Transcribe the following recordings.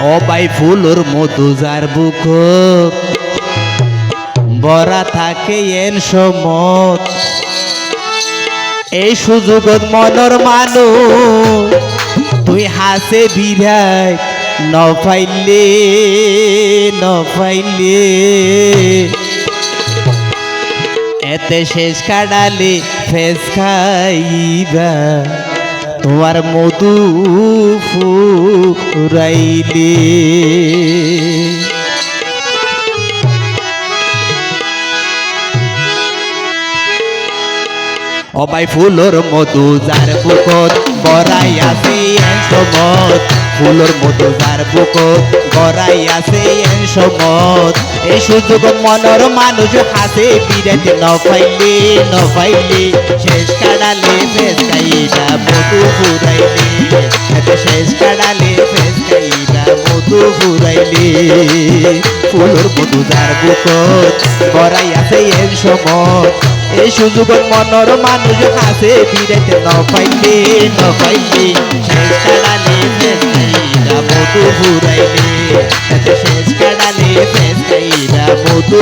অবাই floor মধু যার বুক। বরা থাকে N সমত। এই সুযোগত মনর মানু, তুই হাসে বিরাই নফাইলে নফাইলে। এতে শেষ কাটালে ফেস খাইবা, তোমার মধু ফুরাইলে অবাই ফুলর মধু যার বুকত বরাই আছে এত মত ফুলর মধু যার বুকত গড়াই আছে এন সমত এই সুযোগ মনর মানুষ হাসে, বিরাট নফাইলে নফাইলে। শেষ কাড়ালে ফেস খাইবা মধু ফুরাইলে। শেষ কাড়ালে ফেস খাইবা মধু ফুরাইলে। ফুলর মধু যার বুকত গড়াই আছে এন সমত এই সুযোগ মনর মানুষ হাসে বিরেতে নফাইলে নফাইলে। শেষ কাড়ালে খাইরা মধু ফুরাইলে এতে শেষ কাটালে খাইরা মধু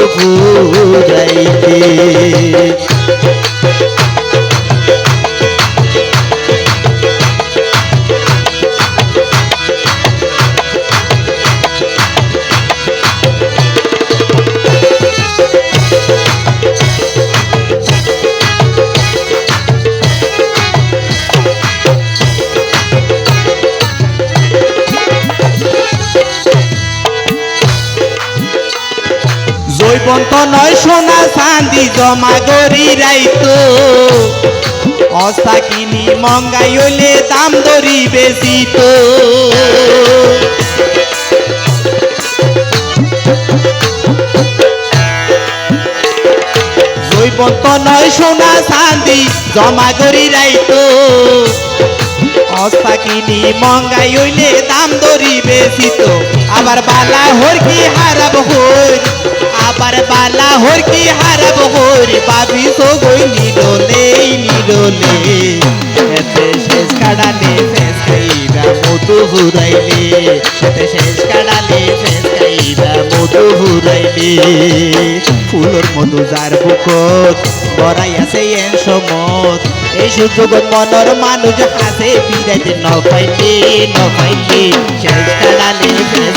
ফুরাইলে জৈবন্ত নয় সোনা চান্দি জমা গরি রাইতো। অস্তা কিনি মঙ্গাই হইলে দাম দরি বেশি তো জৈবন্ত নয় সোনা চান্দি জমা গরি রাইতো। অস্তা কিনি মঙ্গাই হইলে দাম দরি বেশি তো আবার বালা হর কি হারাব হই আবার বালা হর কি হারাব হই বাবি সো গই নিডলে নিডলে এতে শেষ কাড়ালে ফেস খাইবা মধু হুরাইলে। এতে শেষ কাড়ালে ফেস খাইবা মধু হুরাইলে। ফুলর মধু যার বুকত বড়াই আছে এন সমত। এই সুযোগ মনর মানুষ হাসে বিরাজ নফাইলে নফাইলে শেষ কাড়ালে ফেস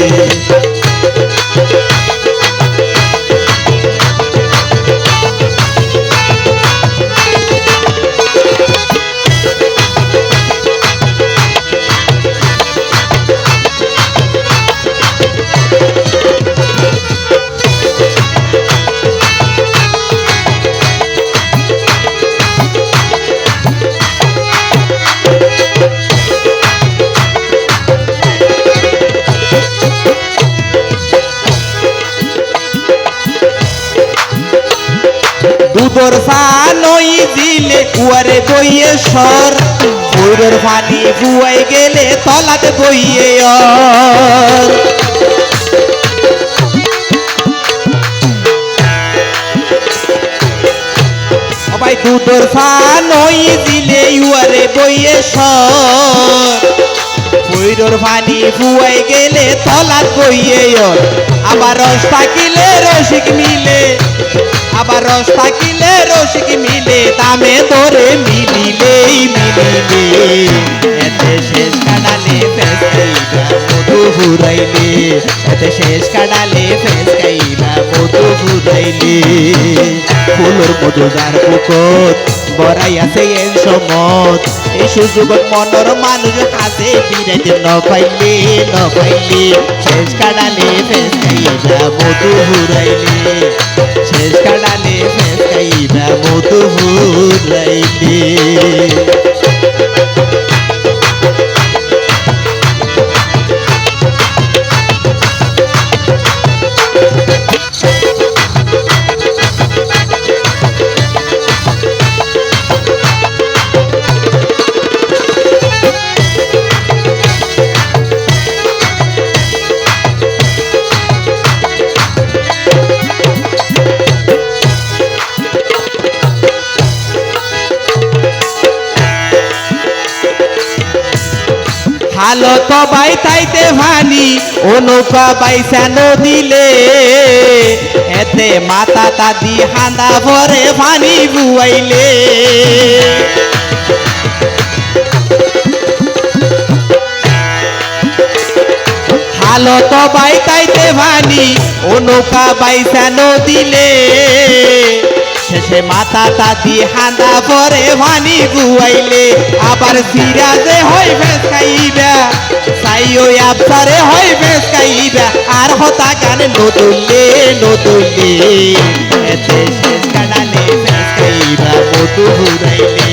দুধর ফানই দিলে কুয়ারে বইয়ে সর। বইরের পানি বুয়াই গেলে তলাতে বইয়ে অর। সবাই দুধর ফানই দিলে উয়ারে বইয়ে সর। বইরর পানি ফুয়াই গেলে তলাত বইয়ে অর। আবার রস থাকিলে রসিক মিলে আবার রস থাকিলে রসিক মিলে দামে ধরে মিলিলেই মিলিলে। এতে শেষ কাটালে ফেস খাইবা মধু ফুরাইলে এতে শেষ কাটালে ফেস খাইবা মধু ঘুরাইলে। ফুলর মধু যার বড়াই আছে এর সমত এই সুযোগ মনর মানুষ হাতে পিড়াইতে ন পাইলে ন পাইলে, শেষ কাটালে ফেস খাইবা মধু হুরাইলে শেষ কাটালে ফেস খাইবা মধু ফুরাইলে হালো তো বাই তাইতে ভানি ও নৌকা বাইসা নদিলে এতে মাতা তাদি হান্দা ভরে ভানি বুয়াইলে। হালো তো বাই তাইতে ভানি ও নৌকা বাইসা নদিলে শেষে মাথা তাদি হান্দা পরে ভানি বুয়াইলে আবার সিরাজে হয় ভেস খাইবা, সাইও আফসারে হয় ভেস খাইবা, আর হতা গান নদুলে নদুলে এতে শেষ কাটালে ভেস খাইবা, মধু ঘুরাইলে।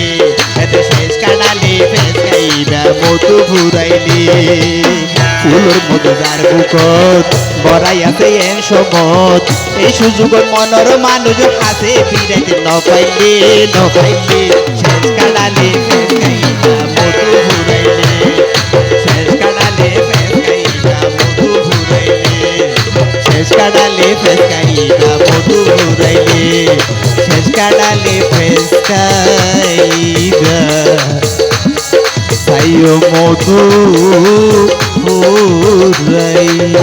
এতে শেষ কাটালে ভেস খাইবা, মধু ঘুরাইলে। ফুলের মতো যার বুকত বড়াই আছে এন সমত এই সুযোগ মনর মানুষ হাসে ফিরাইতে নপাইলে নপাইলে শেষ কাটালে মধু শেষ কাটালে মধু মধু মধু ফুরাইলে